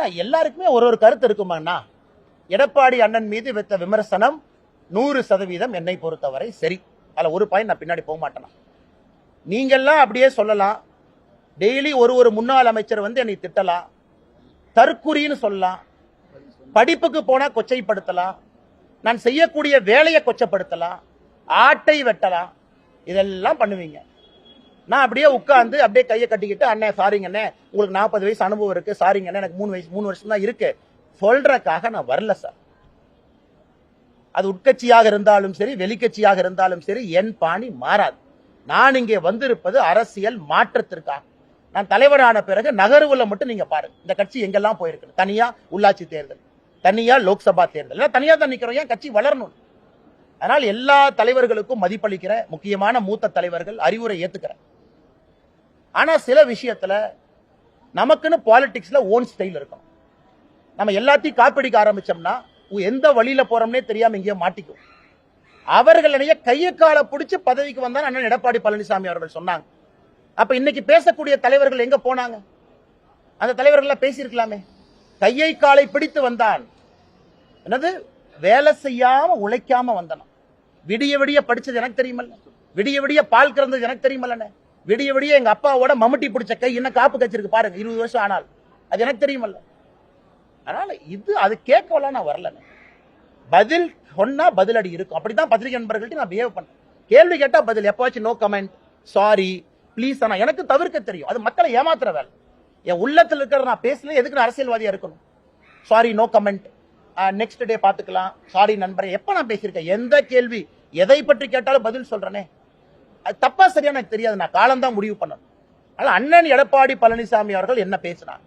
ஆனா எல்லாருக்குமே ஒரு ஒரு கருத்து இருக்குமாண்ணா எடப்பாடி அண்ணன் மீது வைத்த விமர்சனம் நூறு சதவீதம் என்னை பொறுத்தவரை சரி. அதில் ஒரு பாயிண்ட் நான் பின்னாடி போக மாட்டேனா? நீங்கள்லாம் அப்படியே சொல்லலாம். டெய்லி ஒரு ஒரு முன்னாள் அமைச்சர் வந்து என்னை திட்டலாம். தற்குறின்னு சொல்லலாம். படிப்புக்கு போனால் கொச்சைப்படுத்தலாம். நான் செய்யக்கூடிய வேலையை கொச்சப்படுத்தலாம். ஆட்டை வெட்டலாம். இதெல்லாம் பண்ணுவீங்க. நான் அப்படியே உட்காந்து அப்படியே கையை கட்டிக்கிட்டு அண்ணே சாரிங்கண்ணே உங்களுக்கு நாற்பது வயசு அனுபவம் இருக்கு. சாரிங்கண்ணே எனக்கு மூணு வயசு மூணு வருஷம் தான் இருக்கு. சொல்றக்காக நான் வரல சார் அது உட்கட்சியாக இருந்தாலும் சரி வெளிக்கட்சியாக இருந்தாலும் சரி என் பாணி மாறாது. நான் இங்கே வந்திருப்பது அரசியல் மாற்றத்திற்காக. நான் தலைவரான பிறகு நகர்வுல மட்டும் நீங்க பாருங்க. இந்த கட்சி எங்கெல்லாம் போயிருக்கு தனியா உள்ளாட்சி தேர்தல் தனியா லோக்சபா தேர்தல். தனியா தான் நிக்கிறோம். ஏன் கட்சி வளரணும்? அதனால் எல்லா தலைவர்களுக்கும் மதிப்பளிக்கிற முக்கியமான மூத்த தலைவர்கள் அறிவுரை ஏத்துக்கிறேன். ஆனா சில விஷயத்துல நமக்குன்னு பாலிடிக்ஸ்ல ஓன் ஸ்டைல் இருக்கும். நம்ம எல்லாத்தையும் காப்பிடிக்க ஆரம்பிச்சோம்னா உ- எந்த வழியில போறோம்னே தெரியாம இங்கேயே மாட்டிக்கும் அவர்களுடைய கையை காலை பிடிச்சு பதவிக்கு வந்தார் அண்ணன் எடப்பாடி பழனிசாமி அவர்கள் சொன்னாங்க. அப்ப இன்னைக்கு பேசக்கூடிய தலைவர்கள் எங்க போனாங்க? அந்த தலைவர்கள் பேசியிருக்கலாமே. கையை காலை பிடித்து வந்தான். என்னது? வேலை செய்யாம உழைக்காம வந்தனும். விடிய விடிய படிச்சது எனக்கு தெரியுமல்ல. விடிய விடிய பால் கறந்தது எனக்கு தெரியுமல்லண்ணே. விடிய விடிய எங்க அப்பாவோட மம்முட்டி பிடிச்ச கை என்ன காப்பு கச்சிருக்கு பாருங்க. இருபது வருஷம் ஆனால் அது எனக்கு தெரியுமல்ல. அதனால இது அது கேட்கலாம் நான் வரலன்னு பதில் சொன்னா பதிலடி இருக்கும். அப்படிதான் பத்திரிகை நண்பர்கள்ட்ட நான் பிஹேவ் பண்ணேன். கேள்வி கேட்டா பதில். எப்பவாச்சும் நோ கமெண்ட் சாரி ப்ளீஸ் ஆனா எனக்கு தவிர்க்க தெரியும். அது மக்களை ஏமாத்துற வேலை. என் உள்ளத்தில் இருக்கிற நான் பேசல எதுக்கு நான் அரசியல்வாதியா இருக்கணும்? Sorry no comment next day பாத்துக்கலாம் சாரி நண்பரே எப்ப நான் பேசியிருக்கேன்? எந்த கேள்வி? எதை பற்றி கேட்டாலும் பதில் சொல்றேனே. அது தப்பா சரியா எனக்கு தெரியாது. நான் காலம்தான் முடிவு பண்ணணும். ஆனால் அண்ணன் எடப்பாடி பழனிசாமி அவர்கள் என்ன பேசினார்?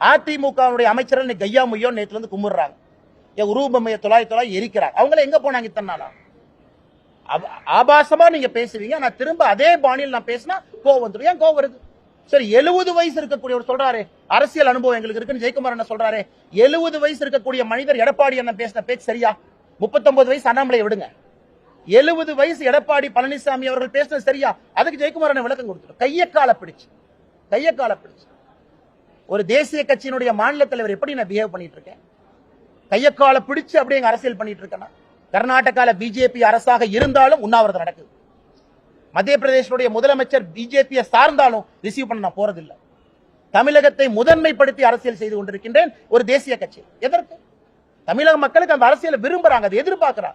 அதிமுகவுடைய அமைச்சர் இன்னைக்கு கையா முய்யோ நேற்றுல இருந்து கும்பிடுறாங்க. என் உருவமைய தொலாய் தொலாய் எரிக்கிறாங்க. அவங்கள எங்க போனாங்க இத்தனை நாளா? ஆபாசமா நீங்க பேசுவீங்க. நான் திரும்ப அதே பாணியில் நான் பேசினா கோவம் வந்துடும் ஏன் கோவம் வருது? சரி எழுபது வயசு இருக்கக்கூடியவர் சொல்றாரு. அரசியல் அனுபவம் எங்களுக்கு இருக்குன்னு ஜெயக்குமார் என்ன சொல்றாரு. எழுபது வயசு இருக்கக்கூடிய மனிதர் எடப்பாடி என்ன பேசின பேச்சு சரியா? முப்பத்தொன்பது வயசு அண்ணாமலையை விடுங்க. எழுபது வயசு எடப்பாடி பழனிசாமி அவர்கள் பேசினது சரியா? அதுக்கு ஜெயக்குமார் விளக்கம் கொடுத்துரும் கைய கால பிடிச்சு. கைய கால பிடிச்சு. ஒரு தேசிய கட்சியினுடைய மாநில தலைவர் எப்படி நான் பிஹேவ் பண்ணிட்டு இருக்கேன்? கையக்கால பிடிச்சு அப்படி எங்க அரசியல் பண்ணிட்டு இருக்கேன்னா கர்நாடகால பிஜேபி அரசாக இருந்தாலும் உண்ணாவிரதம் நடக்குது. மத்திய பிரதேசனுடைய முதலமைச்சர் பிஜேபியை சார்ந்தாலும் ரிசீவ் பண்ண நான் போறதில்லை. தமிழகத்தை முதன்மைப்படுத்தி அரசியல் செய்து கொண்டிருக்கின்றேன் ஒரு தேசிய கட்சி. எதற்கு? தமிழக மக்களுக்கு அந்த அரசியலை விரும்புறாங்க அதை எதிர்பார்க்கிறாங்க.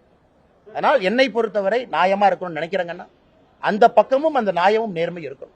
அதனால் என்னை பொறுத்தவரை நியாயமாக இருக்கணும்னு நினைக்கிறேங்கன்னா அந்த பக்கமும் அந்த நியாயமும் நேர்மை இருக்கணும்.